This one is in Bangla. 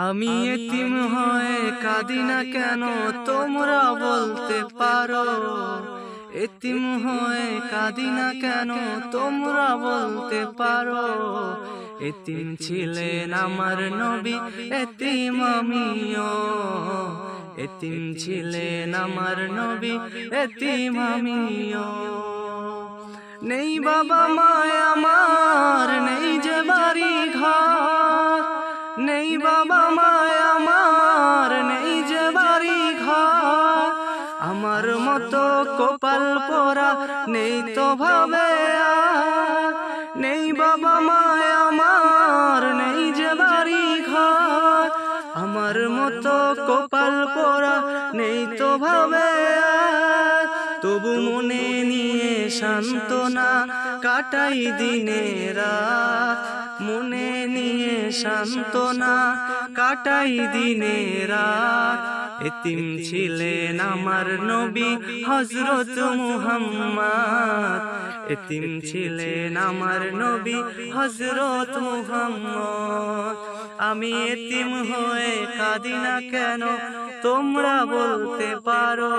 আমি এতিম হয়ে কাঁদি না কেন? তোমরা বলতে পারো। এতিম হয়ে কাঁদি না কেন? তোমরা বলতে পারো। এতিম ছিলেন আমার নবী, এতিম আমিও। এতিম ছিলেন আমার নবী, এতিম আমিও। নেই বাবা মায় আমার, নেই বাবা মায় আমার নেই যে বাড়ি ঘর। আমার মতো কপাল পরা নেই তো ভাবে নেই বাবা মায় আমার নেই যে বাড়ি ঘর। আমার মতো কপাল পরা নেই তো ভাবে তবু মনে নিয়ে সান্ত্বনা কাটাই দিনে রাত নিয়ে সান্ত্বনা কাটাই দিনে এতিম ছিলেন আমার নবী হজরত মুহাম্মদ। এতিম ছিলেন আমার নবী হজরত মুহাম্মদ। আমি এতিম হয়ে কাঁদি না কেন? তোমরা বলতে পারো